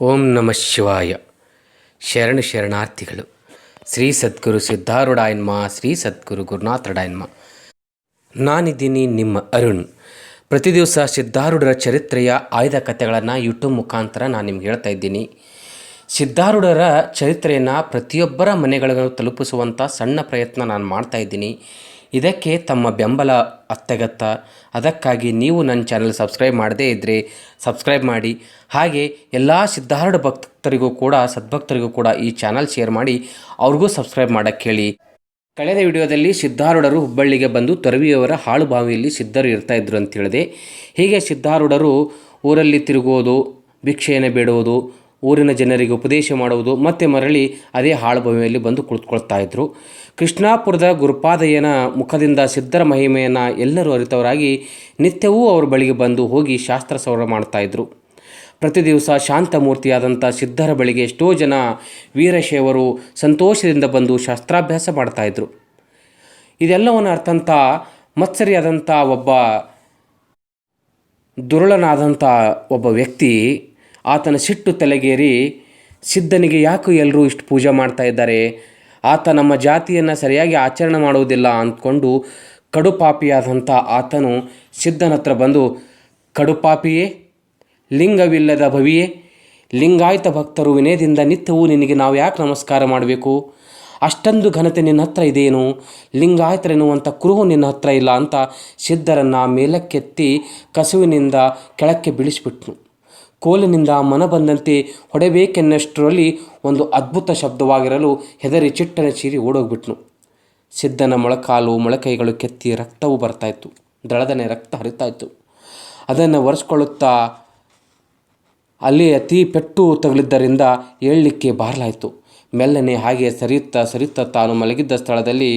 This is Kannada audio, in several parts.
ಓಂ ನಮಃ ಶಿವಾಯ. ಶರಣ ಶರಣಾರ್ಥಿಗಳು. ಶ್ರೀ ಸದ್ಗುರು ಸಿದ್ಧಾರೂಢಾಯನ್ಮ ಶ್ರೀ ಸದ್ಗುರು ಗುರುನಾಥರಾಯನ್ಮ ನಾನಿದ್ದೀನಿ ನಿಮ್ಮ ಅರುಣ್. ಪ್ರತಿ ದಿವಸ ಸಿದ್ಧಾರೂಢರ ಚರಿತ್ರೆಯ ಆಯ್ದ ಕಥೆಗಳನ್ನು ಯೂಟ್ಯೂಬ್ ಮುಖಾಂತರ ನಾನು ನಿಮ್ಗೆ ಹೇಳ್ತಾ ಇದ್ದೀನಿ. ಸಿದ್ಧಾರೂಢರ ಚರಿತ್ರೆಯನ್ನು ಪ್ರತಿಯೊಬ್ಬರ ಮನೆಗಳನ್ನು ತಲುಪಿಸುವಂಥ ಸಣ್ಣ ಪ್ರಯತ್ನ ನಾನು ಮಾಡ್ತಾ ಇದ್ದೀನಿ. ಇದಕ್ಕೆ ತಮ್ಮ ಬೆಂಬಲ ಅತ್ಯಗತ್ಯ. ಅದಕ್ಕಾಗಿ ನೀವು ನನ್ನ ಚಾನಲ್ ಸಬ್ಸ್ಕ್ರೈಬ್ ಮಾಡದೇ ಇದ್ದರೆ ಸಬ್ಸ್ಕ್ರೈಬ್ ಮಾಡಿ. ಹಾಗೆ ಎಲ್ಲ ಸಿದ್ಧಾರ್ಥ ಭಕ್ತರಿಗೂ ಕೂಡ, ಸದ್ಭಕ್ತರಿಗೂ ಕೂಡ ಈ ಚಾನಲ್ ಶೇರ್ ಮಾಡಿ. ಅವ್ರಿಗೂ ಸಬ್ಸ್ಕ್ರೈಬ್ ಮಾಡೋಕ್ಕೆ ಹೇಳಿ. ಕಳೆದ ವಿಡಿಯೋದಲ್ಲಿ ಸಿದ್ಧಾರೂಢರು ಹುಬ್ಬಳ್ಳಿಗೆ ಬಂದು ತರವಿಯವರ ಹಾಳು ಬಾವಿಯಲ್ಲಿ ಸಿದ್ಧರು ಇರ್ತಾ ಇದ್ರು ಅಂತ ಹೇಳಿದೆ. ಹೀಗೆ ಸಿದ್ಧಾರೂಢರು ಊರಲ್ಲಿ ತಿರುಗೋದು ಭಿಕ್ಷೆಯನ್ನು ಬೇಡುವುದು ಊರಿನ ಜನರಿಗೆ ಉಪದೇಶ ಮಾಡುವುದು ಮತ್ತೆ ಮರಳಿ ಅದೇ ಹಾಳು ಬಾವಿಯಲ್ಲಿ ಬಂದು ಕುಳಿತುಕೊಳ್ತಾ ಇದ್ದರು ಕೃಷ್ಣಾಪುರದ ಗುರುಪಾದಯ್ಯನ ಮುಖದಿಂದ ಸಿದ್ಧರ ಮಹಿಮೆಯನ್ನು ಎಲ್ಲರೂ ಅರಿತವರಾಗಿ ನಿತ್ಯವೂ ಅವರ ಬಳಿಗೆ ಬಂದು ಹೋಗಿ ಶಾಸ್ತ್ರ ಸೌರ ಮಾಡ್ತಾ ಇದ್ರು. ಪ್ರತಿ ದಿವಸ ಶಾಂತಮೂರ್ತಿಯಾದಂಥ ಸಿದ್ಧರ ಬಳಿಗೆ ಎಷ್ಟೋ ಜನ ವೀರಶೈವರು ಸಂತೋಷದಿಂದ ಬಂದು ಶಾಸ್ತ್ರಾಭ್ಯಾಸ ಮಾಡ್ತಾಯಿದ್ರು ಇದೆಲ್ಲವನ್ನು ಅರ್ಥಂಥ ಮತ್ಸರಿಯಾದಂಥ ಒಬ್ಬ ದುರುಳನಾದಂಥ ಒಬ್ಬ ವ್ಯಕ್ತಿ ಆತನ ಸಿಟ್ಟು ತಲೆಗೇರಿ, ಸಿದ್ಧನಿಗೆ ಯಾಕೆ ಎಲ್ಲರೂ ಇಷ್ಟು ಪೂಜೆ ಮಾಡ್ತಾ ಇದ್ದಾರೆ? ಆತ ನಮ್ಮ ಜಾತಿಯನ್ನು ಸರಿಯಾಗಿ ಆಚರಣೆ ಮಾಡುವುದಿಲ್ಲ ಅಂದ್ಕೊಂಡು ಕಡುಪಾಪಿಯಾದಂಥ ಆತನು ಸಿದ್ಧನ ಹತ್ರ ಬಂದು, ಕಡುಪಾಪಿಯೇ, ಲಿಂಗವಿಲ್ಲದ ಭವಿಯೇ, ಲಿಂಗಾಯತ ಭಕ್ತರು ವಿನಯದಿಂದ ನಿತ್ಯವೂ ನಿನಗೆ ನಾವು ಯಾಕೆ ನಮಸ್ಕಾರ ಮಾಡಬೇಕು? ಅಷ್ಟೊಂದು ಘನತೆ ನಿನ್ನ ಹತ್ರ ಇದೇನು? ಲಿಂಗಾಯತರೆನ್ನುವಂಥ ಕುರುಹು ನಿನ್ನ ಹತ್ರ ಇಲ್ಲ ಅಂತ ಸಿದ್ಧರನ್ನು ಮೇಲಕ್ಕೆತ್ತಿ ಕಸುವಿನಿಂದ ಕೆಳಕ್ಕೆ ಬೀಳಿಸಿಬಿಟ್ನು. ಕೋಲಿನಿಂದ ಮನ ಬಂದಂತೆ ಹೊಡೆಬೇಕೆನ್ನಷ್ಟರಲ್ಲಿ ಒಂದು ಅದ್ಭುತ ಶಬ್ದವಾಗಿರಲು ಹೆದರಿ ಚಿಟ್ಟನ ಚೀರಿ ಓಡೋಗ್ಬಿಟ್ನು. ಸಿದ್ಧನ ಮೊಳಕಾಲು ಮೊಳಕೈಗಳು ಕೆತ್ತಿ ರಕ್ತವು ಬರ್ತಾಯಿತ್ತು. ದಳದನೆ ರಕ್ತ ಹರಿತಾಯಿತ್ತು. ಅದನ್ನು ಒರೆಸ್ಕೊಳ್ಳುತ್ತಾ ಅಲ್ಲಿ ಅತಿ ಪೆಟ್ಟು ತಗುಲಿದ್ದರಿಂದ ಏಳಲಿಕ್ಕೆ ಬಾರಲಾಯಿತು. ಮೆಲ್ಲನೆ ಹಾಗೆ ಸರಿಯುತ್ತಾ ಸರಿಯುತ್ತಾ ತಾನು ಮಲಗಿದ್ದ ಸ್ಥಳದಲ್ಲಿ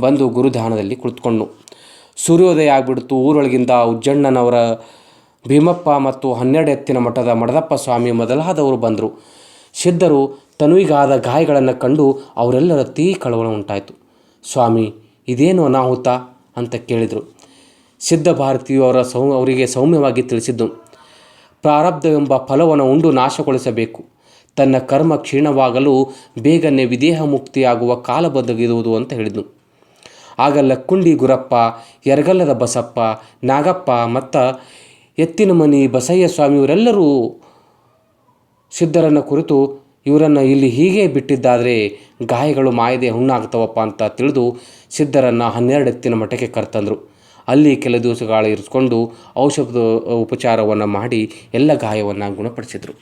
ಬಂದು ಗುರುಧಾನದಲ್ಲಿ ಕುಳಿತುಕೊಂಡು ಸೂರ್ಯೋದಯ ಆಗಿಬಿಡ್ತು. ಊರೊಳಗಿಂದ ಉಜ್ಜಣ್ಣನವರ ಭೀಮಪ್ಪ ಮತ್ತು ಹನ್ನೆರಡು ಎತ್ತಿನ ಮಠದ ಮಡದಪ್ಪ ಸ್ವಾಮಿ ಮೊದಲಾದವರು ಬಂದರು. ಸಿದ್ಧರು ತನುವಿಗಾದ ಗಾಯಗಳನ್ನು ಕಂಡು ಅವರೆಲ್ಲರ ತೀ ಕಳವಳ ಉಂಟಾಯಿತು. ಸ್ವಾಮಿ, ಇದೇನು ಅನಾಹುತ? ಅಂತ ಕೇಳಿದರು. ಸಿದ್ಧ ಭಾರತೀಯು ಅವರ ಸೌ, ಅವರಿಗೆ ಸೌಮ್ಯವಾಗಿ ತಿಳಿಸಿದ್ದು, ಪ್ರಾರಬ್ಧವೆಂಬ ಫಲವನ್ನು ಉಂಡು ನಾಶಗೊಳಿಸಬೇಕು. ತನ್ನ ಕರ್ಮ ಕ್ಷೀಣವಾಗಲು ಬೇಗನೆ ವಿದೇಹ ಮುಕ್ತಿಯಾಗುವ ಕಾಲ ಬದಗಿರುವುದು ಅಂತ ಹೇಳಿದನು ಆಗ ಲಕ್ಕುಂಡಿ ಗುರಪ್ಪ, ಯರಗಲ್ಲದ ಬಸಪ್ಪ, ನಾಗಪ್ಪ ಮತ್ತು ಎತ್ತಿನ ಮನಿ ಬಸಯ್ಯ ಸ್ವಾಮಿಯವರೆಲ್ಲರೂ ಸಿದ್ಧರನ್ನು ಕುರಿತು ಇವರನ್ನು ಇಲ್ಲಿ ಹೀಗೆ ಬಿಟ್ಟಿದ್ದಾದರೆ ಗಾಯಗಳು ಮಾಯದೆ ಹುಣ್ಣಾಗ್ತವಪ್ಪ ಅಂತ ತಿಳಿದು ಸಿದ್ಧರನ್ನು ಹನ್ನೆರಡು ಎತ್ತಿನ ಮಠಕ್ಕೆ ಕರ್ತಂದರು. ಅಲ್ಲಿ ಕೆಲ ದಿವಸಗಳ ಇರಿಸ್ಕೊಂಡು ಔಷಧ ಉಪಚಾರವನ್ನು ಮಾಡಿ ಎಲ್ಲ ಗಾಯವನ್ನು ಗುಣಪಡಿಸಿದರು.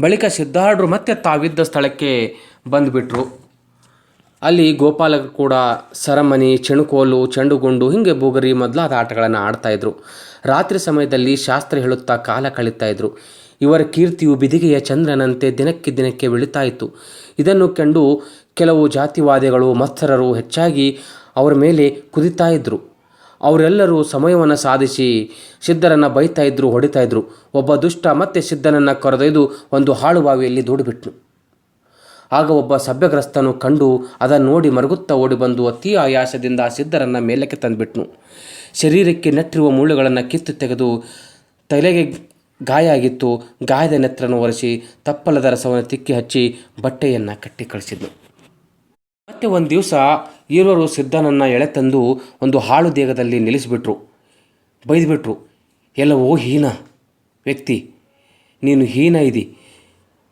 ಬಳಿಕ ಸಿದ್ಧಾರ್ಢರು ಮತ್ತೆ ತಾವಿದ್ದ ಸ್ಥಳಕ್ಕೆ ಬಂದುಬಿಟ್ರು. ಅಲ್ಲಿ ಗೋಪಾಲಕ ಕೂಡ ಸರಮನಿ, ಚೆಣುಕೋಲು, ಚೆಂಡುಗುಂಡು ಹಿಂಗೆ ಬುಗರಿ ಮೊದಲಾದ ಆಟಗಳನ್ನು ಆಡ್ತಾಯಿದ್ರು ರಾತ್ರಿ ಸಮಯದಲ್ಲಿ ಶಾಸ್ತ್ರ ಹೇಳುತ್ತಾ ಕಾಲ ಕಳೀತಾ ಇದ್ರು. ಇವರ ಕೀರ್ತಿಯು ಬಿದಿಗೆಯ ಚಂದ್ರನಂತೆ ದಿನಕ್ಕೆ ದಿನಕ್ಕೆ ಬೆಳೀತಾ ಇತ್ತು. ಇದನ್ನು ಕಂಡು ಕೆಲವು ಜಾತಿವಾದಿಗಳು, ಮತ್ಸರರು ಹೆಚ್ಚಾಗಿ ಅವರ ಮೇಲೆ ಕುದಿತಾ ಇದ್ದರು ಅವರೆಲ್ಲರೂ ಸಮಯವನ್ನು ಸಾಧಿಸಿ ಸಿದ್ಧರನ್ನು ಬೈತಾ ಇದ್ರು, ಹೊಡಿತಾ ಇದ್ರು. ಒಬ್ಬ ದುಷ್ಟ ಮತ್ತೆ ಸಿದ್ಧನನ್ನು ಕರೆದೊಯ್ದು ಒಂದು ಹಾಳುಬಾವಿಯಲ್ಲಿ ದೂಡಿಬಿಟ್ನು. ಆಗ ಒಬ್ಬ ಸಭ್ಯಗ್ರಸ್ತನು ಕಂಡು ಅದನ್ನು ನೋಡಿ ಮರುಗುತ್ತಾ ಓಡಿಬಂದು ಅತಿ ಆಯಾಸದಿಂದ ಸಿದ್ಧರನ್ನು ಮೇಲಕ್ಕೆ ತಂದುಬಿಟ್ನು. ಶರೀರಕ್ಕೆ ನೆಟ್ಟಿರುವ ಮುಳ್ಳುಗಳನ್ನು ಕಿತ್ತು ತೆಗೆದು ತಲೆಗೆ ಗಾಯ ಆಗಿತ್ತು ಗಾಯದ ನೆತ್ರನ್ನು ಒರೆಸಿ ತಪ್ಪಲದ ರಸವನ್ನು ತಿಕ್ಕಿ ಹಚ್ಚಿ ಬಟ್ಟೆಯನ್ನು ಕಟ್ಟಿ ಕಳಿಸಿದ್ನು ಮತ್ತೆ ಒಂದು ದಿವಸ ಈರೋರು ಸಿದ್ಧನನ್ನು ಎಳೆತಂದು ಒಂದು ಹಾಳು ದೇಹದಲ್ಲಿ ನಿಲ್ಲಿಸಿಬಿಟ್ರು. ಬೈದುಬಿಟ್ರು, ಎಲ್ಲವೋ ಹೀನ ವ್ಯಕ್ತಿ, ನೀನು ಹೀನ ಇದಿ.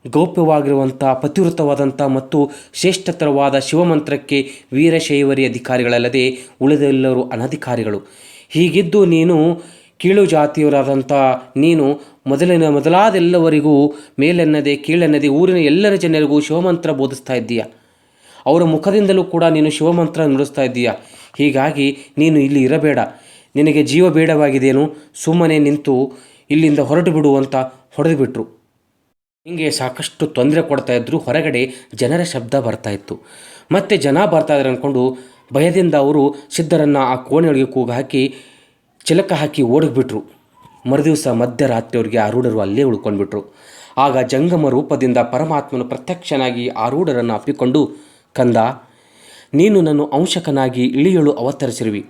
ಗೌಪ್ಯವಾಗಿರುವಂಥ ಪತಿವೃತವಾದಂಥ ಮತ್ತು ಶ್ರೇಷ್ಠತರವಾದ ಶಿವಮಂತ್ರಕ್ಕೆ ವೀರಶೈವರಿ ಅಧಿಕಾರಿಗಳಲ್ಲದೆ ಉಳಿದೆಲ್ಲರೂ ಅನಧಿಕಾರಿಗಳು. ಹೀಗಿದ್ದು ನೀನು ಕೀಳು ಜಾತಿಯವರಾದಂಥ, ನೀನು ಮೊದಲಿನ ಮೊದಲಾದೆಲ್ಲವರಿಗೂ ಮೇಲೆನ್ನದೆ ಕೀಳೆನ್ನದೆ ಊರಿನ ಎಲ್ಲರ ಜನರಿಗೂ ಶಿವಮಂತ್ರ ಬೋಧಿಸ್ತಾ ಇದ್ದೀಯ? ಅವರ ಮುಖದಿಂದಲೂ ಕೂಡ ನೀನು ಶಿವಮಂತ್ರ ನುಡಿಸ್ತಾ ಇದ್ದೀಯ? ಹೀಗಾಗಿ ನೀನು ಇಲ್ಲಿ ಇರಬೇಡ. ನಿನಗೆ ಜೀವ ಬೇಡವಾಗಿದೆಯೇನು ಸುಮ್ಮನೆ ನಿಂತು ಇಲ್ಲಿಂದ ಹೊರಟು ಬಿಡುವಂತ ಹೊಡೆದುಬಿಟ್ರು. ಹೊಡೆದು ಬಿಟ್ರು ಹಿಂಗೆ ಸಾಕಷ್ಟು ತೊಂದರೆ ಕೊಡ್ತಾ ಇದ್ದರು ಹೊರಗಡೆ ಜನರ ಶಬ್ದ ಬರ್ತಾ ಇತ್ತು. ಮತ್ತೆ ಜನ ಬರ್ತಾ ಇದ್ದಾರೆ ಅಂದ್ಕೊಂಡು ಭಯದಿಂದ ಅವರು ಸಿದ್ಧರನ್ನು ಆ ಕೋಣೆಯೊಳಗೆ ಕೂಗು ಹಾಕಿ, ಚಿಲಕ ಹಾಕಿ ಓಡಿಬಿಟ್ರು ಮರುದಿವಸ ಮಧ್ಯರಾತ್ರಿಯವರಿಗೆ ಆರೂಢರು ಅಲ್ಲೇ ಉಳ್ಕೊಂಡ್ಬಿಟ್ರು. ಆಗ ಜಂಗಮ ರೂಪದಿಂದ ಪರಮಾತ್ಮನು ಪ್ರತ್ಯಕ್ಷನಾಗಿ ಆರೂಢರನ್ನು ಅಪ್ಪಿಕೊಂಡು, ಕಂದ, ನೀನು ನನ್ನ ಅಂಶಕನಾಗಿ ಇಳಿಯಲು ಅವತರಿಸಿರುವಿ.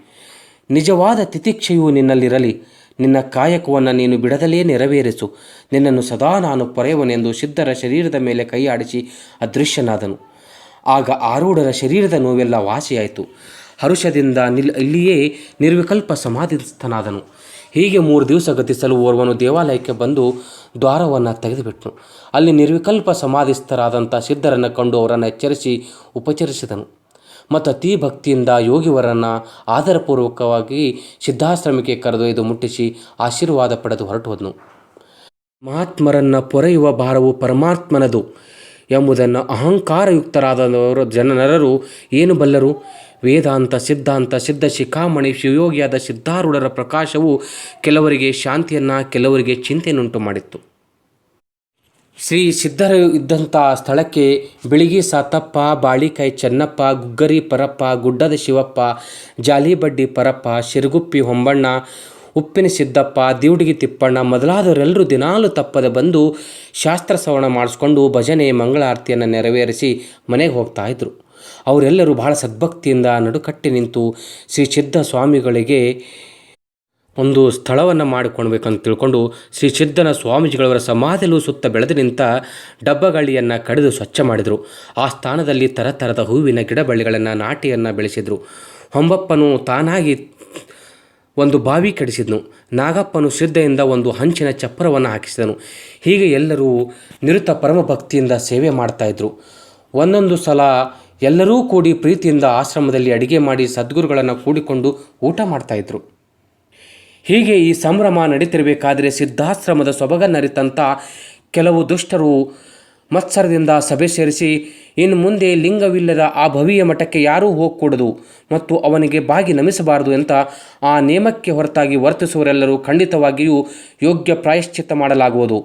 ನಿಜವಾದ ತಿತಿಕ್ಷೆಯು ನಿನ್ನಲ್ಲಿರಲಿ. ನಿನ್ನ ಕಾಯಕವನ್ನು ನೀನು ಬಿಡದಲೇ ನೆರವೇರಿಸು. ನಿನ್ನನ್ನು ಸದಾ ನಾನು ಪೊರೆಯುವನೆಂದು ಸಿದ್ಧರ ಶರೀರದ ಮೇಲೆ ಕೈಯಾಡಿಸಿ ಅದೃಶ್ಯನಾದನು. ಆಗ ಆರೂಢರ ಶರೀರದ ನೋವೆಲ್ಲ ವಾಸಿಯಾಯಿತು. ಹರುಷದಿಂದ ನಿಲ್ ಇಲ್ಲಿಯೇ ನಿರ್ವಿಕಲ್ಪ ಸಮಾಧಿಸ್ಥನಾದನು. ಹೀಗೆ ಮೂರು ದಿವಸ ಗತಿಸಲು ಓರ್ವನು ದೇವಾಲಯಕ್ಕೆ ಬಂದು ದ್ವಾರವನ್ನು ತೆಗೆದುಬಿಟ್ಟನು ಅಲ್ಲಿ ನಿರ್ವಿಕಲ್ಪ ಸಮಾಧಿಸ್ಥರಾದಂಥ ಸಿದ್ಧರನ್ನು ಕಂಡು ಅವರನ್ನು ಎಚ್ಚರಿಸಿ ಉಪಚರಿಸಿದನು. ಮತ್ತು ಅತಿ ಭಕ್ತಿಯಿಂದ ಯೋಗಿವರನ್ನು ಆದರಪೂರ್ವಕವಾಗಿ ಸಿದ್ಧಾಶ್ರಮಕ್ಕೆ ಕರೆದೊಯ್ದು ಮುಟ್ಟಿಸಿ ಆಶೀರ್ವಾದ ಪಡೆದು ಹೊರಟುವನು ಮಹಾತ್ಮರನ್ನು ಪೊರೆಯುವ ಭಾರವು ಪರಮಾತ್ಮನದು ಎಂಬುದನ್ನು ಅಹಂಕಾರಯುಕ್ತರಾದವರು ಜನನರರು ಏನು ಬಲ್ಲರು? ವೇದಾಂತ, ಸಿದ್ಧಾಂತ, ಸಿದ್ಧ ಶಿಖಾಮಣಿ, ಶಿವಯೋಗಿಯಾದ ಸಿದ್ಧಾರೂಢರ ಪ್ರಕಾಶವು ಕೆಲವರಿಗೆ ಶಾಂತಿಯನ್ನು, ಕೆಲವರಿಗೆ ಚಿಂತೆಯನ್ನುಂಟು ಮಾಡಿತ್ತು ಶ್ರೀ ಸಿದ್ಧರು ಇದ್ದಂಥ ಸ್ಥಳಕ್ಕೆ ಬಿಳಿಗಿ ಸಾತಪ್ಪ, ಬಾಳಿಕಾಯಿ ಚೆನ್ನಪ್ಪ, ಗುಗ್ಗರಿ ಪರಪ್ಪ, ಗುಡ್ಡದ ಶಿವಪ್ಪ, ಜಾಲಿಬಡ್ಡಿ ಪರಪ್ಪ, ಶಿರಗುಪ್ಪಿ ಹೊಂಬಣ್ಣ, ಉಪ್ಪಿನ ಸಿದ್ದಪ್ಪ, ದಿವುಡಿಗಿ ತಿಪ್ಪಣ್ಣ ಮೊದಲಾದವರೆಲ್ಲರೂ ದಿನಾಲು ತಪ್ಪದೆ ಬಂದು ಶಾಸ್ತ್ರ ಶ್ರವಣ ಮಾಡಿಸ್ಕೊಂಡು ಭಜನೆ, ಮಂಗಳಾರತಿಯನ್ನು ನೆರವೇರಿಸಿ ಮನೆಗೆ ಹೋಗ್ತಾ ಇದ್ರು. ಅವರೆಲ್ಲರೂ ಬಹಳ ಸದ್ಭಕ್ತಿಯಿಂದ ನಡುಕಟ್ಟಿ ನಿಂತು ಶ್ರೀ ಸಿದ್ಧ ಸ್ವಾಮಿಗಳಿಗೆ ಒಂದು ಸ್ಥಳವನ್ನು ಮಾಡಿಕೊಳ್ಬೇಕಂತ ತಿಳ್ಕೊಂಡು ಶ್ರೀ ಸಿದ್ಧನ ಸ್ವಾಮೀಜಿಗಳವರ ಸಮಾಧಿಯಲ್ಲೂ ಸುತ್ತ ಬೆಳೆದು ನಿಂತ ಡಬ್ಬಗಳಿಯನ್ನು ಕಡಿದು ಸ್ವಚ್ಛ ಮಾಡಿದರು. ಆ ಸ್ಥಾನದಲ್ಲಿ ತರತರದ ಹೂವಿನ ಗಿಡಬಳ್ಳಿಗಳನ್ನು, ನಾಟಿಯನ್ನು ಬೆಳೆಸಿದರು. ಹೊಂಬಪ್ಪನು ತಾನಾಗಿ ಒಂದು ಬಾವಿ ಕಡಿಸಿದನು. ನಾಗಪ್ಪನು ಶ್ರದ್ಧೆಯಿಂದ ಒಂದು ಹಂಚಿನ ಚಪ್ಪರವನ್ನು ಹಾಕಿಸಿದನು. ಹೀಗೆ ಎಲ್ಲರೂ ನಿರುತ ಪರಮ ಭಕ್ತಿಯಿಂದ ಸೇವೆ ಮಾಡ್ತಾಯಿದ್ರು ಒಂದೊಂದು ಸಲ ಎಲ್ಲರೂ ಕೂಡಿ ಪ್ರೀತಿಯಿಂದ ಆಶ್ರಮದಲ್ಲಿ ಅಡಿಗೆ ಮಾಡಿ ಸದ್ಗುರುಗಳನ್ನು ಕೂಡಿಕೊಂಡು ಊಟ ಮಾಡ್ತಾಯಿದ್ರು ಹೀಗೆ ಈ ಸಂಭ್ರಮ ನಡೀತಿರಬೇಕಾದರೆ ಸಿದ್ಧಾಶ್ರಮದ ಸೊಬಗನ್ನರಿತಂಥ ಕೆಲವು ದುಷ್ಟರು ಮತ್ಸರದಿಂದ ಸಭೆ ಸೇರಿಸಿ, ಇನ್ನು ಮುಂದೆ ಲಿಂಗವಿಲ್ಲದ ಆ ಭವಿಯ ಮಠಕ್ಕೆ ಯಾರೂ ಹೋಗಕೂಡದು ಮತ್ತು ಅವನಿಗೆ ಬಾಗಿ ನಮಿಸಬಾರದು ಅಂತ ಆ ನೇಮಕ್ಕೆ ಹೊರತಾಗಿ ವರ್ತಿಸುವರೆಲ್ಲರೂ ಖಂಡಿತವಾಗಿಯೂ ಯೋಗ್ಯ ಪ್ರಾಯಶ್ಚಿತ್ತ ಮಾಡಲಾಗುವುದು.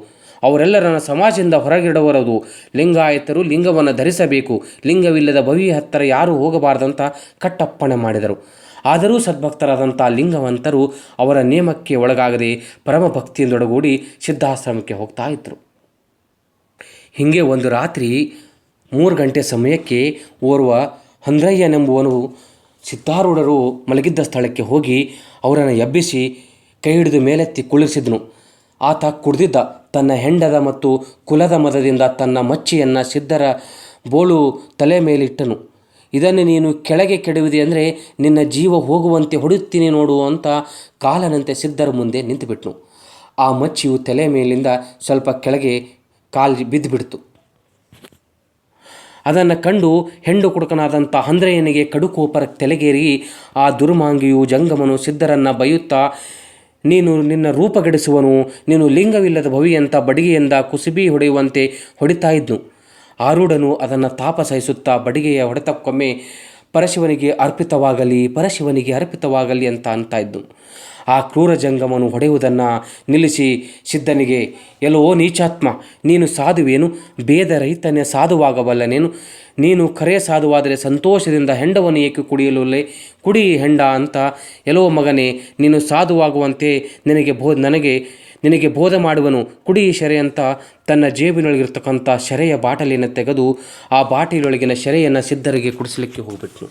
ಅವರೆಲ್ಲರನ್ನ ಸಮಾಜದಿಂದ ಹೊರಗಿಡುವರದು ಲಿಂಗಾಯತರು ಲಿಂಗವನ್ನು ಧರಿಸಬೇಕು. ಲಿಂಗವಿಲ್ಲದ ಭವಿಯ ಹತ್ತಿರ ಯಾರೂ ಹೋಗಬಾರದಂತ ಕಟ್ಟಪ್ಪಣೆ ಮಾಡಿದರು. ಆದರೂ ಸದ್ಭಕ್ತರಾದಂಥ ಲಿಂಗವಂತರು ಅವರ ನೇಮಕ್ಕೆ ಒಳಗಾಗದೆ ಪರಮ ಭಕ್ತಿಯಿಂದೊಡಗೂಡಿ ಸಿದ್ಧಾಶ್ರಮಕ್ಕೆ ಹೋಗ್ತಾ ಇದ್ದರು ಹೀಗೆ ಒಂದು ರಾತ್ರಿ ಮೂರು ಗಂಟೆ ಸಮಯಕ್ಕೆ ಓರ್ವ ಹಂದ್ರಯ್ಯನೆಂಬುವನು ಸಿದ್ಧಾರೂಢರು ಮಲಗಿದ್ದ ಸ್ಥಳಕ್ಕೆ ಹೋಗಿ ಅವರನ್ನು ಎಬ್ಬಿಸಿ ಕೈ ಹಿಡಿದು ಮೇಲೆತ್ತಿ ಕುಳ್ಳಿಸಿದನು ಆತ ಕುಡಿದಿದ್ದ ತನ್ನ ಹೆಂಡದ ಮತ್ತು ಕುಲದ ಮದದಿಂದ ತನ್ನ ಮಚ್ಚಿಯನ್ನು ಸಿದ್ಧರ ಬೋಳು ತಲೆ ಮೇಲಿಟ್ಟನು. ಇದನ್ನು ನೀನು ಕೆಳಗೆ ಕೆಡುವಿದೆ ಅಂದರೆ ನಿನ್ನ ಜೀವ ಹೋಗುವಂತೆ ಹೊಡೆಯುತ್ತೀನಿ ನೋಡು ಅಂತ ಕಾಲನಂತೆ ಸಿದ್ಧರ ಮುಂದೆ ನಿಂತುಬಿಟ್ನು. ಆ ಮಚ್ಚಿಯು ತಲೆ ಮೇಲಿಂದ ಸ್ವಲ್ಪ ಕೆಳಗೆ ಕಾಲು ಬಿದ್ದುಬಿಡ್ತು. ಅದನ್ನು ಕಂಡು ಹೆಂಡು ಕುಡುಕನಾದಂಥ ಹಂದ್ರಯ್ಯನಿಗೆ ಕಡುಕೋಪರ ತಲೆಗೇರಿ ಆ ದುರ್ಮಾಂಗಿಯು ಜಂಗಮನು ಸಿದ್ಧರನ್ನು ಬೈಯುತ್ತಾ, ನೀನು ನಿನ್ನ ರೂಪಗೆಡಿಸುವನು ನೀನು ಲಿಂಗವಿಲ್ಲದ ಭವಿಯಂತ ಬಡಿಗೆಯಿಂದ ಕುಸುಬಿ ಹೊಡೆಯುವಂತೆ ಹೊಡಿತಾ ಇದ್ನು. ಆರೂಢನು ಅದನ್ನು ತಾಪ ಸಹಿಸುತ್ತಾ ಬಡಿಗೆಯ ಹೊಡೆತಕ್ಕೊಮ್ಮೆ ಪರಶಿವನಿಗೆ ಅರ್ಪಿತವಾಗಲಿ ಪರಶಿವನಿಗೆ ಅರ್ಪಿತವಾಗಲಿ ಅಂತ ಅಂತ ಇದ್ದು. ಆ ಕ್ರೂರ ಜಂಗಮನು ಹೊಡೆಯುವುದನ್ನು ನಿಲ್ಲಿಸಿ ಸಿದ್ಧನಿಗೆ, ಎಲ್ಲೋ ನೀಚಾತ್ಮ, ನೀನು ಸಾಧುವೇನು? ಭೇದರಹಿತನೇ ಸಾಧುವಾಗಬಲ್ಲನೇನು ನೀನು ಕರೆ ಸಾಧುವಾದರೆ ಸಂತೋಷದಿಂದ ಹೆಂಡವನ್ನು ಏಕೆ ಕುಡಿಯಲುಲ್ಲೇ? ಕುಡಿ ಹೆಂಡ ಅಂತ, ಎಲ್ಲೋ ಮಗನೇ, ನೀನು ಸಾಧುವಾಗುವಂತೆ ನಿನಗೆ ಬೋ, ನನಗೆ ನಿನಗೆ ಬೋಧ ಮಾಡುವನು, ಕುಡಿ ಶೆರೆ ಅಂತ ತನ್ನ ಜೇಬಿನೊಳಗಿರ್ತಕ್ಕಂಥ ಶೆರೆಯ ಬಾಟಲಿಯನ್ನು ತೆಗೆದು ಆ ಬಾಟಲಿಯೊಳಗಿನ ಶೆರೆಯನ್ನು ಸಿದ್ಧರಿಗೆ ಕುಡಿಸಲಿಕ್ಕೆ ಹೋಗ್ಬಿಟ್ನು.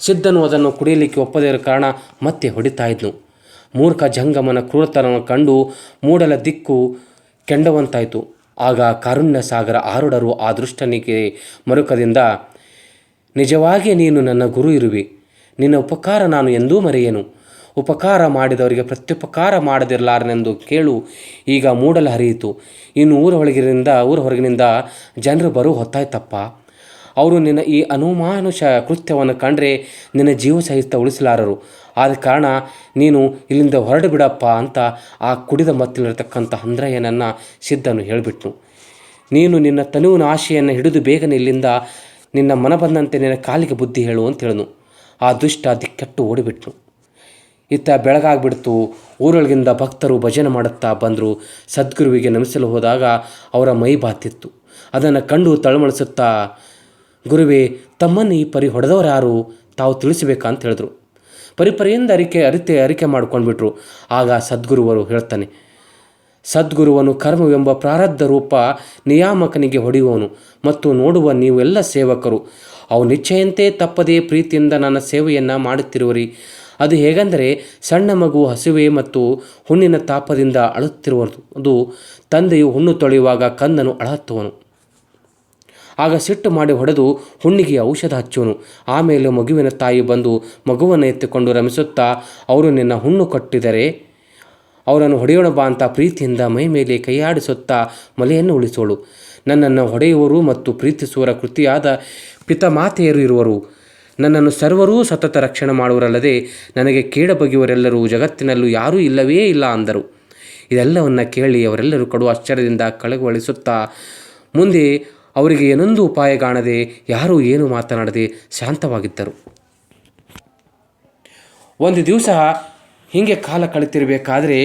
ಸಿದ್ಧನು ಅದನ್ನು ಕುಡಿಯಲಿಕ್ಕೆ ಒಪ್ಪದೇ ಇರೋ ಕಾರಣ ಮತ್ತೆ ಹೊಡಿತಾ ಇದ್ನು. ಮೂರ್ಖ ಜಂಗಮನ ಕ್ರೂರತನವನ್ನು ಕಂಡು ಮೂಡಲ ದಿಕ್ಕು ಕೆಂಡವಂತಾಯಿತು. ಆಗ ಕಾರುಣ್ಯ ಸಾಗರ ಆರುಡರು ಆ ದೃಷ್ಟನಿಗೆ ಮರುಕದಿಂದ ನಿಜವಾಗಿ ನೀನು ನನ್ನ ಗುರು ಇರುವಿ. ನಿನ್ನ ಉಪಕಾರ ನಾನು ಎಂದೂ ಮರೆಯೇನು. ಉಪಕಾರ ಮಾಡಿದವರಿಗೆ ಪ್ರತ್ಯುಪಕಾರ ಮಾಡದಿರಲಾರನೆಂದು ಕೇಳು. ಈಗ ಮೂಡಲು ಹರಿಯಿತು. ಇನ್ನು ಊರ ಒಳಗಿನಿಂದ ಊರ ಹೊರಗಿನಿಂದ ಜನರು ಬರೋ ಹೊತ್ತಾಯ್ತಪ್ಪ. ಅವರು ನಿನ್ನ ಈ ಅನುಮಾನುಷ ಕೃತ್ಯವನ್ನು ಕಂಡ್ರೆ ನಿನ್ನ ಜೀವ ಸಹಿತ ಉಳಿಸಲಾರರು. ಆದ ಕಾರಣ ನೀನು ಇಲ್ಲಿಂದ ಹೊರಡು ಬಿಡಪ್ಪ ಅಂತ ಆ ಕುಡಿದ ಮತ್ತಿಲಿರತಕ್ಕಂಥ ಹಂದ್ರಯ್ಯನನ್ನು ಸಿದ್ಧನು ಹೇಳಿಬಿಟ್ನು. ನೀನು ನಿನ್ನ ತನುವಿನ ಆಶೆಯನ್ನು ಹಿಡಿದು ಬೇಗನೆ ಇಲ್ಲಿಂದ ನಿನ್ನ ಮನ ಬಂದಂತೆ ನಿನ್ನ ಕಾಲಿಗೆ ಬುದ್ಧಿ ಹೇಳು ಅಂತ ಹೇಳಿದ್ನು ಆ ದುಷ್ಟ ದಿಕ್ಕೆಟ್ಟು ಓಡಿಬಿಟ್ನು. ಇತ್ತ ಬೆಳಗಾಗ್ಬಿಡ್ತು. ಊರೊಳಗಿಂದ ಭಕ್ತರು ಭಜನೆ ಮಾಡುತ್ತಾ ಬಂದರು. ಸದ್ಗುರುವಿಗೆ ನಮಿಸಲು ಹೋದಾಗ ಅವರ ಮೈ ಬಾತಿತ್ತು. ಅದನ್ನು ಕಂಡು ತಳಮಳಿಸುತ್ತಾ, ಗುರುವೇ, ತಮ್ಮನ್ನು ಈ ಪರಿ ಹೊಡೆದವರು ಯಾರು ತಾವು ತಿಳಿಸಬೇಕಂತ ಹೇಳಿದ್ರು. ಪರಿಪರಿಯಿಂದ ಅರಿಕೆ, ಅರಿತೆ ಅರಿಕೆ ಮಾಡ್ಕೊಂಡ್ಬಿಟ್ರು. ಆಗ ಸದ್ಗುರುವರು ಹೇಳ್ತಾನೆ, ಸದ್ಗುರುವನು ಕರ್ಮವೆಂಬ ಪ್ರಾರಬ್ಧ ರೂಪ ನಿಯಾಮಕನಿಗೆ ಹೊಡೆಯುವನು ಮತ್ತು ನೋಡುವ ನೀವೆಲ್ಲ ಸೇವಕರು. ಅವು ನಿಶ್ಚಯಂತೆ ತಪ್ಪದೇ ಪ್ರೀತಿಯಿಂದ ನನ್ನ ಸೇವೆಯನ್ನು ಮಾಡುತ್ತಿರುವರಿ. ಅದು ಹೇಗೆಂದರೆ ಸಣ್ಣ ಮಗು ಹಸಿವೆ ಮತ್ತು ಹುಣ್ಣಿನ ತಾಪದಿಂದ ಅಳುತ್ತಿರುವುದು ಅದು ತಂದೆಯು ಹುಣ್ಣು ತೊಳೆಯುವಾಗ ಕಂದನು ಅಳಹತ್ತುವನು ಆಗ ಸಿಟ್ಟು ಮಾಡಿ ಹೊಡೆದು ಹುಣ್ಣಿಗೆ ಔಷಧ ಹಚ್ಚುವನು. ಆಮೇಲೆ ಮಗುವಿನ ತಾಯಿ ಬಂದು ಮಗುವನ್ನು ಎತ್ತಿಕೊಂಡು ರಮಿಸುತ್ತಾ, ಅವರು ನಿನ್ನ ಹುಣ್ಣು ಕಟ್ಟಿದರೆ ಅವರನ್ನು ಹೊಡೆಯೋಣ ಬಾ ಅಂತ ಪ್ರೀತಿಯಿಂದ ಮೈ ಮೇಲೆ ಕೈಯಾಡಿಸುತ್ತಾ ಮಲೆಯನ್ನು ಉಳಿಸೋಳು. ನನ್ನನ್ನು ಹೊಡೆಯುವರು ಮತ್ತು ಪ್ರೀತಿಸುವರ ಕೃತಿಯಾದ ಪಿತಮಾತೆಯರು ಇರುವರು. ನನ್ನನ್ನು ಸರ್ವರೂ ಸತತ ರಕ್ಷಣೆ ಮಾಡುವರಲ್ಲದೆ ನನಗೆ ಕೇಡ ಬಗೆಯವರೆಲ್ಲರೂ ಜಗತ್ತಿನಲ್ಲೂ ಯಾರೂ ಇಲ್ಲವೇ ಇಲ್ಲ ಅಂದರು. ಇದೆಲ್ಲವನ್ನು ಕೇಳಿ ಅವರೆಲ್ಲರೂ ಕಡು ಆಶ್ಚರ್ಯದಿಂದ ಕಳಗೊಳಿಸುತ್ತಾ ಮುಂದೆ ಅವರಿಗೆ ಏನೊಂದು ಉಪಾಯ ಕಾಣದೆ, ಯಾರೂ ಏನು ಮಾತನಾಡದೆ ಶಾಂತವಾಗಿದ್ದರು. ಒಂದು ದಿವಸ ಹೀಗೆ ಕಾಲ ಕಳೆತಿರಬೇಕಾದ್ರೆ,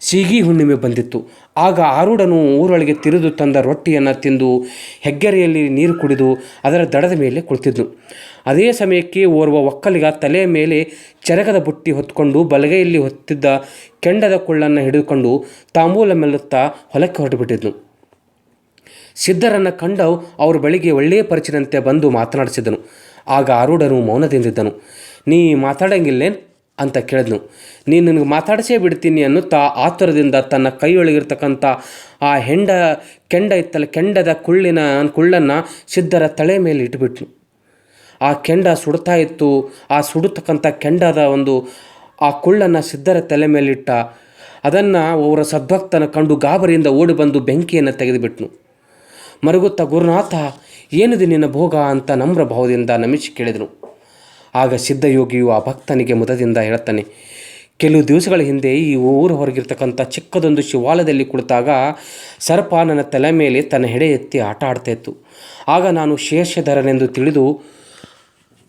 ಸೀಗಿ ಹುಣ್ಣಿಮೆ ಬಂದಿತ್ತು. ಆಗ ಆರುಡನು ಊರೊಳಗೆ ತಿರಿದು ತಂದ ರೊಟ್ಟಿಯನ್ನು ತಿಂದು ಹೆಗ್ಗೆರೆಯಲ್ಲಿ ನೀರು ಕುಡಿದು ಅದರ ದಡದ ಮೇಲೆ ಕುಳಿತಿದ್ನು ಅದೇ ಸಮಯಕ್ಕೆ ಓರ್ವ ಒಕ್ಕಲಿಗ ತಲೆಯ ಮೇಲೆ ಚರಗದ ಬುಟ್ಟಿ ಹೊತ್ಕೊಂಡು ಬಲಗೈಯಲ್ಲಿ ಹೊತ್ತಿದ್ದ ಕೆಂಡದ ಕೊಳ್ಳನ್ನು ಹಿಡಿದುಕೊಂಡು ತಾಂಬೂಲ ಮೆಲ್ಲುತ್ತಾ ಹೊಲಕ್ಕೆ ಹೊರಟುಬಿಟ್ಟಿದ್ನು ಸಿದ್ಧರನ್ನು ಕಂಡು ಅವರ ಬಳಿಗೆ ಒಳ್ಳೆಯ ಪರಿಚಯದಂತೆ ಬಂದು ಮಾತನಾಡಿಸಿದನು. ಆಗ ಆರೂಢನು ಮೌನದಿಂದಿದ್ದನು ನೀ ಮಾತಾಡಂಗಿಲ್ಲೇನು? ಅಂತ ಕೇಳಿದ್ನು ನೀನು ನನಗೆ ಮಾತಾಡಿಸೇ ಬಿಡ್ತೀನಿ ಅನ್ನುತ್ತಾ ಆತುರದಿಂದ ತನ್ನ ಕೈಯೊಳಗಿರ್ತಕ್ಕಂಥ ಆ ಹೆಂಡ ಕೆಂಡ ಇತ್ತಲ್ಲ, ಕೆಂಡದ ಕುಳ್ಳಿನ, ಕುಳ್ಳನ್ನು ಸಿದ್ಧರ ತಲೆ ಮೇಲೆ ಇಟ್ಬಿಟ್ನು ಆ ಕೆಂಡ ಸುಡ್ತಾ ಇತ್ತು. ಆ ಸುಡತಕ್ಕಂಥ ಕೆಂಡದ ಒಂದು ಆ ಕುಳ್ಳನ್ನು ಸಿದ್ಧರ ತಲೆ ಮೇಲಿಟ್ಟ ಅದನ್ನು ಅವರ ಸದ್ಭಕ್ತನ ಕಂಡು ಗಾಬರಿಯಿಂದ ಓಡಿ ಬಂದು ಬೆಂಕಿಯನ್ನು ತೆಗೆದುಬಿಟ್ನು. ಮರುಗುತ್ತ, ಗುರುನಾಥ, ಏನಿದೆ ನಿನ್ನ ಭೋಗ ಅಂತ ನಮ್ರ ಭಾವದಿಂದ ನಮಿಸಿ ಕೇಳಿದನು ಆಗ ಸಿದ್ಧಯೋಗಿಯು ಆ ಭಕ್ತನಿಗೆ ಮುದದಿಂದ ಹೇಳ್ತಾನೆ ಕೆಲವು ದಿವಸಗಳ ಹಿಂದೆ ಈ ಊರು ಹೊರಗಿರ್ತಕ್ಕಂಥ ಚಿಕ್ಕದೊಂದು ಶಿವಾಲಯದಲ್ಲಿ ಕುಳಿತಾಗ ಸರ್ಪ ನನ್ನ ತಲೆ ಮೇಲೆ ತನ್ನ ಹೆಡೆ ಎತ್ತಿ ಆಟ ಆಡ್ತಾ ಇತ್ತು. ಆಗ ನಾನು ಶೇಷಧರನೆಂದು ತಿಳಿದು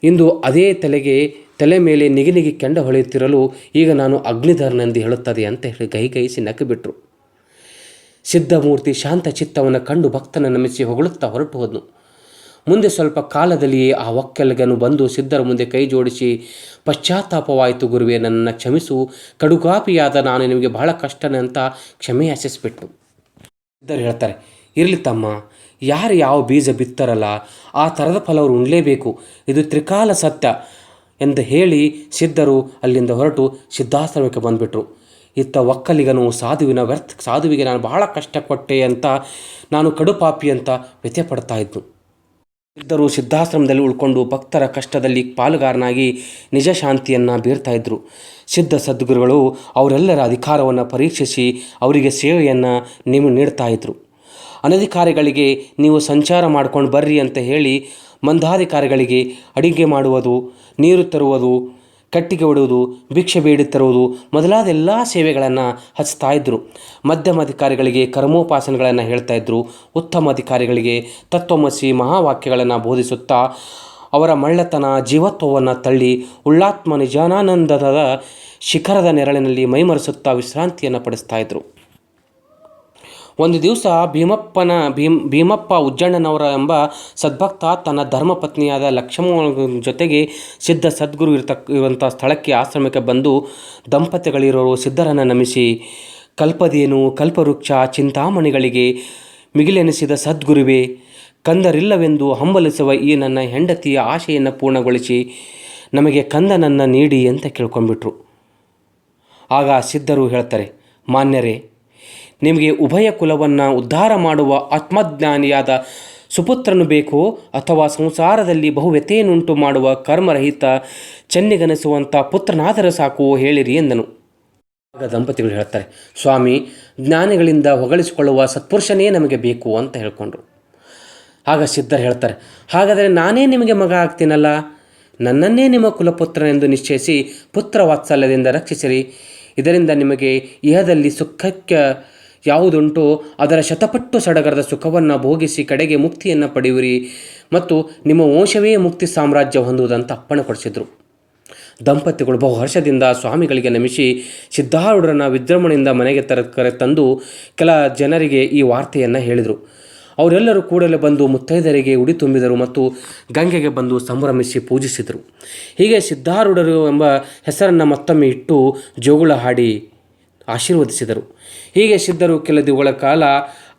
ಇಂದು ಅದೇ ತಲೆಗೆ ತಲೆ ಮೇಲೆ ನಿಗಿ ನಿಗಿ ಕೆಂಡ ಹೊಳೆಯುತ್ತಿರಲು ಈಗ ನಾನು ಅಗ್ನಿಧರನೆಂದು ಹೇಳುತ್ತದೆ ಅಂತ ಹೇಳಿ ಗೈಗೈಸಿ ನಕ್ಕಿಬಿಟ್ರು ಸಿದ್ಧಮೂರ್ತಿ ಶಾಂತ ಚಿತ್ತವನ್ನು ಕಂಡು ಭಕ್ತನ ನಮಿಸಿ ಹೊಗಳುತ್ತಾ ಹೊರಟು ಹೋದನು. ಮುಂದೆ ಸ್ವಲ್ಪ ಕಾಲದಲ್ಲಿಯೇ ಆ ಒಕ್ಕಲಿಗನು ಬಂದು ಸಿದ್ಧರ ಮುಂದೆ ಕೈ ಜೋಡಿಸಿ, ಪಶ್ಚಾತ್ತಾಪವಾಯಿತು ಗುರುವೇ, ನನ್ನನ್ನು ಕ್ಷಮಿಸು. ಕಡುಗಾಪಿಯಾದ ನಾನು ನಿಮಗೆ ಬಹಳ ಕಷ್ಟನೇ ಅಂತ ಕ್ಷಮೆ ಯಾಚಿಸ್ಬಿಟ್ಟು ಸಿದ್ಧರು ಹೇಳ್ತಾರೆ, ಇರಲಿ ತಮ್ಮ, ಯಾರು ಯಾವ ಬೀಜ ಬಿತ್ತರಲ್ಲ, ಆ ಥರದ ಫಲವರು ಉಣ್ಲೇಬೇಕು. ಇದು ತ್ರಿಕಾಲ ಸತ್ಯ ಎಂದು ಹೇಳಿ ಸಿದ್ಧರು ಅಲ್ಲಿಂದ ಹೊರಟು ಸಿದ್ಧಾಶ್ರಮಕ್ಕೆ ಬಂದುಬಿಟ್ರು. ಇತ್ತ ಒಕ್ಕಲಿಗನು, ಸಾಧುವಿನ ವ್ಯರ್ಥ, ಸಾಧುವಿಗೆ ನಾನು ಬಹಳ ಕಷ್ಟ ಕೊಟ್ಟೆ ಅಂತ, ನಾನು ಕಡುಪಾಪಿ ಅಂತ ವ್ಯಥೆ ಪಡ್ತಾ ಸಿದ್ಧರು ಸಿದ್ಧಾಶ್ರಮದಲ್ಲಿ ಉಳ್ಕೊಂಡು ಭಕ್ತರ ಕಷ್ಟದಲ್ಲಿ ಪಾಲುಗಾರನಾಗಿ ನಿಜ ಶಾಂತಿಯನ್ನು ಬೀರ್ತಾ ಇದ್ದರು ಸಿದ್ಧ ಸದ್ಗುರುಗಳು ಅವರೆಲ್ಲರ ಅಧಿಕಾರವನ್ನು ಪರೀಕ್ಷಿಸಿ ಅವರಿಗೆ ಸೇವೆಯನ್ನು ನೀವು ನೀಡ್ತಾ ಇದ್ದರು ಅನಧಿಕಾರಿಗಳಿಗೆ ನೀವು ಸಂಚಾರ ಮಾಡ್ಕೊಂಡು ಬರ್ರಿ ಅಂತ ಹೇಳಿ ಮಂದಾಧಿಕಾರಿಗಳಿಗೆ ಅಡಿಗೆ ಮಾಡುವುದು, ನೀರು ತರುವುದು ಕಟ್ಟಿಗೆ ಒಡೆಯುವುದು ಭಿಕ್ಷೆ ಬೇಡಿ ತರುವುದು ಮೊದಲಾದ ಎಲ್ಲ ಸೇವೆಗಳನ್ನು ಹಚ್ತಾ ಇದ್ದರು ಮಧ್ಯಮ ಅಧಿಕಾರಿಗಳಿಗೆ ಕರ್ಮೋಪಾಸನೆಗಳನ್ನು ಹೇಳ್ತಾ ಇದ್ದರು ಉತ್ತಮ ಅಧಿಕಾರಿಗಳಿಗೆ ತತ್ವಮಸಿ ಮಹಾವಾಕ್ಯಗಳನ್ನು ಬೋಧಿಸುತ್ತಾ ಅವರ ಮಳ್ಳತನ, ಜೀವತ್ವವನ್ನು ತಳ್ಳಿ ಉಳ್ಳಾತ್ಮ ನಿಜಾನಾನಂದದ ಶಿಖರದ ನೆರಳಿನಲ್ಲಿ ಮೈಮರೆಸುತ್ತಾ ವಿಶ್ರಾಂತಿಯನ್ನು ಪಡಿಸ್ತಾ ಇದ್ದರು ಒಂದು ದಿವಸ ಭೀಮಪ್ಪನ ಭೀಮ್, ಭೀಮಪ್ಪ ಉಜ್ಜಣ್ಣನವರ ಎಂಬ ಸದ್ಭಕ್ತ ತನ್ನ ಧರ್ಮಪತ್ನಿಯಾದ ಲಕ್ಷ್ಮಣ ಜೊತೆಗೆ ಸಿದ್ಧ ಸದ್ಗುರು ಇರತಕ್ಕ ಇರುವಂಥ ಸ್ಥಳಕ್ಕೆ ಆಶ್ರಮಕ್ಕೆ ಬಂದು ದಂಪತಿಗಳಿರೋರು ಸಿದ್ಧರನ್ನು ನಮಿಸಿ, ಕಲ್ಪದೇನು, ಕಲ್ಪವೃಕ್ಷ, ಚಿಂತಾಮಣಿಗಳಿಗೆ ಮಿಗಿಲೆನಿಸಿದ ಸದ್ಗುರುವೇ, ಕಂದರಿಲ್ಲವೆಂದು ಹಂಬಲಿಸುವ ಈ ನನ್ನ ಹೆಂಡತಿಯ ಆಶೆಯನ್ನು ಪೂರ್ಣಗೊಳಿಸಿ ನಮಗೆ ಕಂದನನ್ನು ನೀಡಿ ಅಂತ ಕೇಳ್ಕೊಂಡ್ಬಿಟ್ರು. ಆಗ ಸಿದ್ಧರು ಹೇಳ್ತಾರೆ, ಮಾನ್ಯರೇ ನಿಮಗೆ ಉಭಯ ಕುಲವನ್ನು ಉದ್ಧಾರ ಮಾಡುವ ಆತ್ಮಜ್ಞಾನಿಯಾದ ಸುಪುತ್ರನು ಬೇಕೋ ಅಥವಾ ಸಂಸಾರದಲ್ಲಿ ಬಹು ವ್ಯಥೆಯನ್ನುಂಟು ಮಾಡುವ ಕರ್ಮರಹಿತ ಚೆನ್ನಿಗನಿಸುವಂಥ ಪುತ್ರನಾದರೂ ಸಾಕು ಹೇಳಿರಿ ಎಂದನು. ಆಗ ದಂಪತಿಗಳು ಹೇಳ್ತಾರೆ ಸ್ವಾಮಿ, ಜ್ಞಾನಿಗಳಿಂದ ಹೊಗಳಿಸಿಕೊಳ್ಳುವ ಸತ್ಪುರುಷನೇ ನಮಗೆ ಬೇಕು ಅಂತ ಹೇಳಿಕೊಂಡ್ರು. ಆಗ ಸಿದ್ಧರು ಹೇಳ್ತಾರೆ ಹಾಗಾದರೆ ನಾನೇ ನಿಮಗೆ ಮಗ ಆಗ್ತೀನಲ್ಲ? ನನ್ನನ್ನೇ ನಿಮ್ಮ ಕುಲಪುತ್ರನೆಂದು ನಿಶ್ಚಯಿಸಿ ಪುತ್ರ ವಾತ್ಸಲ್ಯದಿಂದ ರಕ್ಷಿಸಿರಿ. ಇದರಿಂದ ನಿಮಗೆ ಇಹದಲ್ಲಿ ಸುಖಕ್ಕೆ ಯಾವುದುಂಟೋ? ಅದರ ಶತಪಟ್ಟು ಸಡಗರದ ಸುಖವನ್ನು ಭೋಗಿಸಿ ಕಡೆಗೆ ಮುಕ್ತಿಯನ್ನು ಪಡೆಯುವಿರಿ ಮತ್ತು ನಿಮ್ಮ ವಂಶವೇ ಮುಕ್ತಿ ಸಾಮ್ರಾಜ್ಯ ಹೊಂದುವುದಂತ ಅಪ್ಪಣೆ ಕೊಡಿಸಿದರು ದಂಪತಿಗಳು ಬಹು ಹರ್ಷದಿಂದ ಸ್ವಾಮಿಗಳಿಗೆ ನಮಿಸಿ ಸಿದ್ಧಾರೂಢರನ್ನು ವಿಜೃಂಭಣೆಯಿಂದ ಮನೆಗೆ ತರ, ಕರೆ ತಂದು ಕೆಲ ಜನರಿಗೆ ಈ ವಾರ್ತೆಯನ್ನು ಹೇಳಿದರು. ಅವರೆಲ್ಲರೂ ಕೂಡಲೇ ಬಂದು ಮುತ್ತೈದರಿಗೆ ಉಡಿ ತುಂಬಿದರು ಮತ್ತು ಗಂಗೆಗೆ ಬಂದು ಸಂಭ್ರಮಿಸಿ ಪೂಜಿಸಿದರು. ಹೀಗೆ ಸಿದ್ಧಾರೂಢರು ಎಂಬ ಹೆಸರನ್ನು ಮತ್ತೊಮ್ಮೆ ಇಟ್ಟು ಜೋಗುಳ ಹಾಡಿ ಆಶೀರ್ವದಿಸಿದರು. ಹೀಗೆ ಸಿದ್ಧರು ಕೆಲ ದಿವಳ ಕಾಲ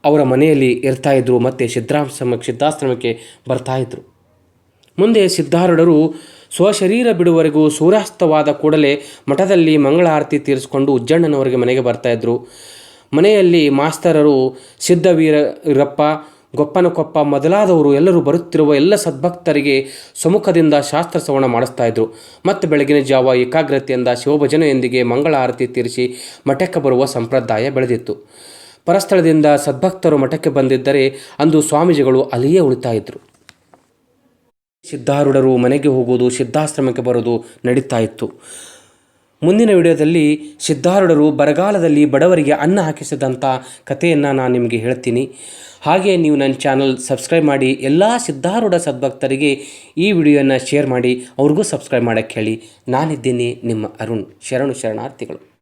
ಅವರ ಮನೆಯಲ್ಲಿ ಇರ್ತಾ ಇದ್ದರು ಮತ್ತು ಸಿದ್ಧಾಶ್ರಮ ಸಿದ್ಧಾಶ್ರಮಕ್ಕೆ ಬರ್ತಾ ಇದ್ದರು ಮುಂದೆ ಸಿದ್ಧಾರೂಢರು ಸ್ವಶರೀರ ಬಿಡುವವರೆಗೂ ಸೂರ್ಯಾಸ್ತವಾದ ಕೂಡಲೇ ಮಠದಲ್ಲಿ ಮಂಗಳಾರತಿ ತೀರಿಸಿಕೊಂಡು ಉಜ್ಜಣ್ಣನವರಿಗೆ ಮನೆಗೆ ಬರ್ತಾಯಿದ್ರು ಮನೆಯಲ್ಲಿ ಮಾಸ್ತರರು ಸಿದ್ಧವೀರಪ್ಪ ಗೊಪ್ಪನಕೊಪ್ಪ ಮೊದಲಾದವರು ಎಲ್ಲರೂ ಬರುತ್ತಿರುವ ಎಲ್ಲ ಸದ್ಭಕ್ತರಿಗೆ ಸಮ್ಮುಖದಿಂದ ಶಾಸ್ತ್ರ ಶ್ರವಣ ಮಾಡಿಸ್ತಾ ಇದ್ರು. ಮತ್ತು ಬೆಳಗಿನ ಜಾವ ಏಕಾಗ್ರತೆಯಿಂದ ಶಿವಭಜನೆಯೊಂದಿಗೆ ಮಂಗಳ ಆರತಿ ತೀರಿಸಿ ಮಠಕ್ಕೆ ಬರುವ ಸಂಪ್ರದಾಯ ಬೆಳೆದಿತ್ತು. ಪರಸ್ಥಳದಿಂದ ಸದ್ಭಕ್ತರು ಮಠಕ್ಕೆ ಬಂದಿದ್ದರೆ ಅಂದು ಸ್ವಾಮೀಜಿಗಳು ಅಲ್ಲಿಯೇ ಉಳಿತಾ ಇದ್ರು. ಸಿದ್ಧಾರೂಢರು ಮನೆಗೆ ಹೋಗುವುದು, ಸಿದ್ಧಾಶ್ರಮಕ್ಕೆ ಬರೋದು ನಡೀತಾ ಇತ್ತು. ಮುಂದಿನ ವಿಡಿಯೋದಲ್ಲಿ ಸಿದ್ಧಾರೂಢರು ಬರಗಾಲದಲ್ಲಿ ಬಡವರಿಗೆ ಅನ್ನ ಹಾಕಿಸಿದಂಥ ಕಥೆಯನ್ನು ನಾನು ನಿಮಗೆ ಹೇಳ್ತೀನಿ. ಹಾಗೆ ನೀವು ನನ್ನ ಚಾನಲ್ ಸಬ್ಸ್ಕ್ರೈಬ್ ಮಾಡಿ ಎಲ್ಲ ಸಿದ್ಧಾರೂಢ ಸದ್ಭಕ್ತರಿಗೆ ಈ ವಿಡಿಯೋನ ಶೇರ್ ಮಾಡಿ, ಅವ್ರಿಗೂ ಸಬ್ಸ್ಕ್ರೈಬ್ ಮಾಡೋಕ್ಕೆ ಹೇಳಿ. ನಾನಿದ್ದೀನಿ ನಿಮ್ಮ ಅರುಣ್. ಶರಣು ಶರಣಾರ್ಥಿಗಳು.